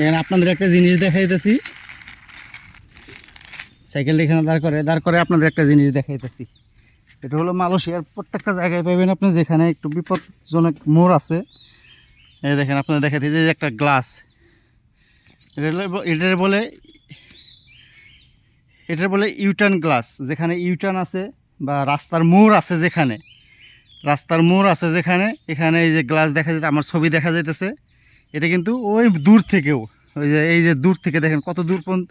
এখানে আপনাদের একটা জিনিস দেখাইতেছি। সাইকেল এখানে দাঁড় করে দাঁড় করে আপনাদের একটা জিনিস দেখাইতেছি। এটা হলো মালয়েশিয়ার প্রত্যেকটা জায়গায় পাবেন আপনি, যেখানে একটু বিপদজনক মোড় আছে। এই দেখেন, আপনাদের দেখাতে যে একটা গ্লাস। এটার বলে এটার বলে ইউটার্ন গ্লাস, যেখানে ইউটার্ন আছে বা রাস্তার মোড় আছে যেখানে। রাস্তার মোড় আছে যেখানে, এখানে এই যে গ্লাস দেখা যাচ্ছে আমার ছবি দেখা যাইতেছে। এটা কিন্তু ওই দূর থেকেও, ওই যে, এই যে দূর থেকে দেখেন কত দূর পর্যন্ত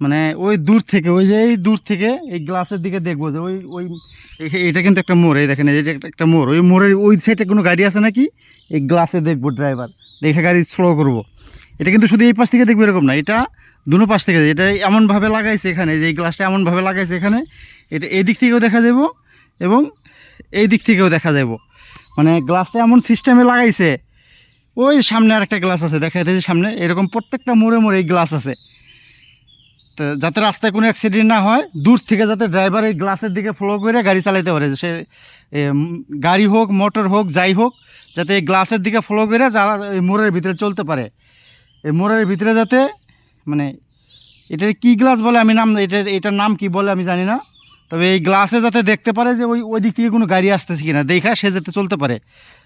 মানে ওই দূর থেকে, ওই যে এই দূর থেকে এই গ্লাসের দিকে দেখব যে ওই ওই এটা কিন্তু একটা মোড়, এই দেখেন এটা একটা- একটা মোড়, ওই মোড়ের ওই সাইডে কোনো গাড়ি আছে নাকি? এই গ্লাসে দেখব ড্রাইভার দেখে গাড়ি স্লো করব। এটা কিন্তু শুধু এই পাশ থেকে দেখব এরকম না, এটা দুনো পাশ থেকে, এটা এমনভাবে লাগাইছে এখানে, যে এই গ্লাসটা এমনভাবে লাগাইছে এখানে, এটা এই দিক থেকেও দেখা যাব এবং এই দিক থেকেও দেখা যাব মানে গ্লাসটা এমন সিস্টেমে লাগাইছে ওই সামনে আর একটা গ্লাস আছে, দেখা যাচ্ছে সামনে এরকম প্রত্যেকটা মোড়ে মোড়ে এই গ্লাস আছে। তো যাতে রাস্তায় কোনো অ্যাক্সিডেন্ট না হয়, দূর থেকে যাতে ড্রাইভার এই গ্লাসের দিকে ফলো করে গাড়ি চালাতে পারে। সে গাড়ি হোক মোটর হোক, যাই হোক, যাতে এই গ্লাসের দিকে ফলো করে যারা এই মোড়ের ভিতরে চলতে পারে। এই মোড়ের ভিতরে যাতে মানে এটার কি গ্লাস বলে আমি নাম এটার এটার নাম কি বলে আমি জানি না। তবে এই গ্লাসে যাতে দেখতে পারে যে ওই ওই দিক থেকে কোনো গাড়ি আসতেছে কিনা, দেখা সে যাতে চলতে পারে।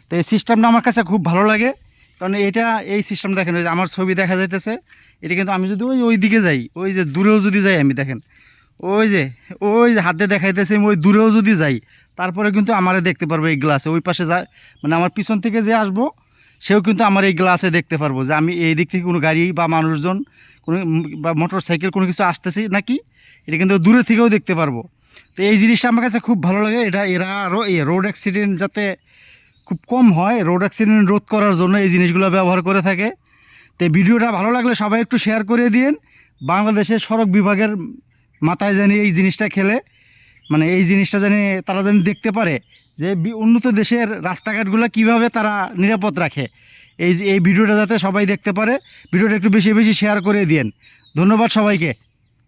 তো এই সিস্টেমটা আমার কাছে খুব ভালো লাগে। কারণ এটা এই সিস্টেম দেখেন, ওই যে আমার ছবি দেখা যাইতেছে, এটা কিন্তু আমি যদি ওই ওই দিকে যাই, ওই যে দূরেও যদি যাই আমি দেখেন, ওই যে ওই যে হাতে দেখাইতেছে ওই দূরেও যদি যাই, তারপরে কিন্তু আমারে দেখতে পারব এই গ্লাসে ওই পাশে যা মানে আমার পিছন থেকে যে আসব, সেও কিন্তু আমার এই গ্লাসে দেখতে পারব যে আমি এই দিক থেকে কোনো গাড়ি বা মানুষজন, কোনো বা মোটর সাইকেল কোনো কিছু আসতেছে নাকি, এটা কিন্তু দূরে থেকেও দেখতে পারব। তো এই জিনিসটা আমার কাছে খুব ভালো লাগে, এটা এরা আরও এই রোড অ্যাক্সিডেন্ট যাতে খুব কম হয় রোড অ্যাক্সিডেন্ট রোধ করার জন্য এই জিনিসগুলো ব্যবহার করে থাকে। তো ভিডিওটা ভালো লাগলে সবাই একটু শেয়ার করে দিন বাংলাদেশের সড়ক বিভাগের মাথায় জানি এই জিনিসটা খেলে। মানে এই জিনিসটা জানি তারা যেন দেখতে পারে যে উন্নত দেশের রাস্তাঘাটগুলো কীভাবে তারা নিরাপদ রাখে। এই এই ভিডিওটা যাতে সবাই দেখতে পারে, ভিডিওটা একটু বেশি বেশি শেয়ার করে দিন ধন্যবাদ সবাইকে।